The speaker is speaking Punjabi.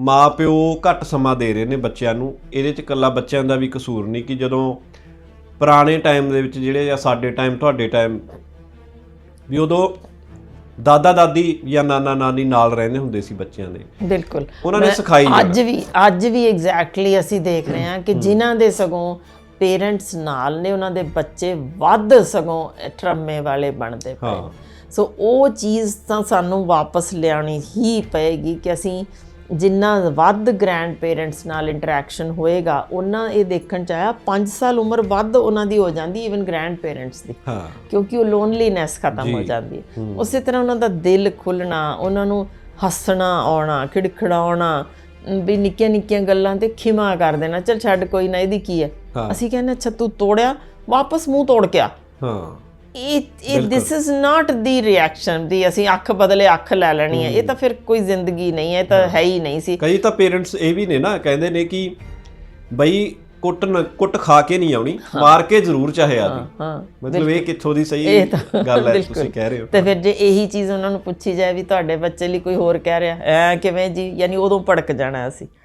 ਮਾਪਿਓ ਘੱਟ ਸਮਾਂ ਦੇ ਰਹੇ ਨੇ ਬੱਚਿਆਂ ਨੂੰ। ਇਹਦੇ ਚ ਇਕੱਲਾ ਬੱਚਿਆਂ ਦਾ ਵੀ ਕਸੂਰ ਨਹੀਂ ਕਿ ਜਦੋਂ ਪੁਰਾਣੇ ਟਾਈਮ ਦੇ ਵਿੱਚ ਜਿਹੜੇ ਜਾਂ ਸਾਡੇ ਟਾਈਮ ਤੁਹਾਡੇ ਟਾਈਮ ਵੀ ਉਦੋਂ ਦਾਦਾ ਦਾਦੀ ਜਾਂ ਨਾਨਾ ਨਾਨੀ ਨਾਲ ਰਹਿੰਦੇ ਹੁੰਦੇ ਸੀ ਬੱਚਿਆਂ ਦੇ। ਬਿਲਕੁਲ। ਉਹਨਾਂ ਨੇ ਸਿਖਾਈ। ਅੱਜ ਵੀ ਅੱਜ ਵੀ ਐਗਜ਼ੈਕਟਲੀ ਅਸੀਂ ਦੇਖ ਰਹੇ ਹਾਂ ਕਿ ਜਿਨ੍ਹਾਂ ਦੇ ਸਗੋਂ ਪੇਰੈਂਟਸ ਨਾਲ ਨੇ ਉਹਨਾਂ ਦੇ ਬੱਚੇ ਵੱਧ ਸਗੋਂ ਟਰਮੇ ਵਾਲੇ ਬਣਦੇ ਪਏ। ਸੋ ਉਹ ਚੀਜ਼ ਤਾਂ ਸਾਨੂੰ ਵਾਪਸ ਲਿਆਉਣੀ ਹੀ ਪਏਗੀ ਕਿ ਅਸੀਂ ਜਿੰਨਾ ਵੱਧ ਗ੍ਰੈਂਡ ਪੇਰੈਂਟਸ ਨਾਲ ਇੰਟਰੈਕਸ਼ਨ ਹੋਏਗਾ ਉਹਨਾਂ ਇਹ ਦੇਖਣ ਚ ਆਇਆ 5 ਸਾਲ ਉਮਰ ਵੱਧ ਉਹਨਾਂ ਦੀ ਹੋ ਜਾਂਦੀ ਇਵਨ ਗ੍ਰੈਂਡ ਪੇਰੈਂਟਸ ਦੀ। ਹਾਂ। ਕਿਉਂਕਿ ਉਹ ਲੋਨਲੀਨੈਸ ਖਤਮ ਹੋ ਜਾਂਦੀ ਹੈ। ਉਸੇ ਤਰ੍ਹਾਂ ਉਹਨਾਂ ਦਾ ਦਿਲ ਖੁੱਲਣਾ ਉਹਨਾਂ ਨੂੰ ਹੱਸਣਾ ਆਉਣਾ ਖਿੜਖੜਾਉਣਾ ਵੀ ਨਿੱਕੀਆਂ ਨਿੱਕੀਆਂ ਗੱਲਾਂ ਤੇ ਖਿਮਾ ਕਰ ਦੇਣਾ ਚਲ ਛੱਡ ਕੋਈ ਨਾ ਇਹਦੀ ਕੀ ਹੈ? ਹਾਂ। ਅਸੀਂ ਕਹਿੰਦੇ ਅੱਛਾ ਤੂੰ ਤੋੜਿਆ ਵਾਪਸ ਮੂੰਹ ਤੋੜ ਕੇ ਆ। ਹਾਂ। ਇਹ ਇਹ this is not the reaction ਦੀ ਅਸੀਂ ਅੱਖ ਬਦਲੇ ਅੱਖ ਲੈ ਲੈਣੀ ਹੈ। ਇਹ ਤਾਂ ਫਿਰ ਕੋਈ ਜ਼ਿੰਦਗੀ ਨਹੀਂ ਹੈ ਇਹ ਤਾਂ ਹੈ। ਹੀ ਨਹੀਂ ਸੀ। ਕਈ ਤਾਂ ਪੇਰੈਂਟਸ ਇਹ ਵੀ ਨੇ ਨਾ ਕਹਿੰਦੇ ਨੇ ਕਿ ਬਈ ਕੁੱਟ ਨਾ ਕੁੱਟ ਖਾ ਕੇ ਨਹੀਂ ਆਉਣੀ ਮਾਰ ਕੇ ਜ਼ਰੂਰ ਚਾਹੇ ਆਦੀ ਹਾਂ ਮਤਲਬ ਇਹ ਕਿੱਥੋਂ ਦੀ ਸਹੀ ਗੱਲ ਹੈ। ਤੁਸੀਂ ਕਹਿ ਰਹੇ ਹੋ। ਤੇ ਫਿਰ ਜੇ ਇਹੀ ਚੀਜ਼ ਉਹਨਾਂ ਨੂੰ ਪੁੱਛੀ ਜਾਏ ਵੀ ਤੁਹਾਡੇ ਬੱਚੇ ਲਈ ਕੋਈ ਹੋਰ ਕਹਿ ਰਿਹਾ ਐ ਕਿਵੇਂ ਜੀ ਯਾਨੀ ਉਦੋਂ ਭੜਕ ਜਾਣਾ ਅਸੀਂ।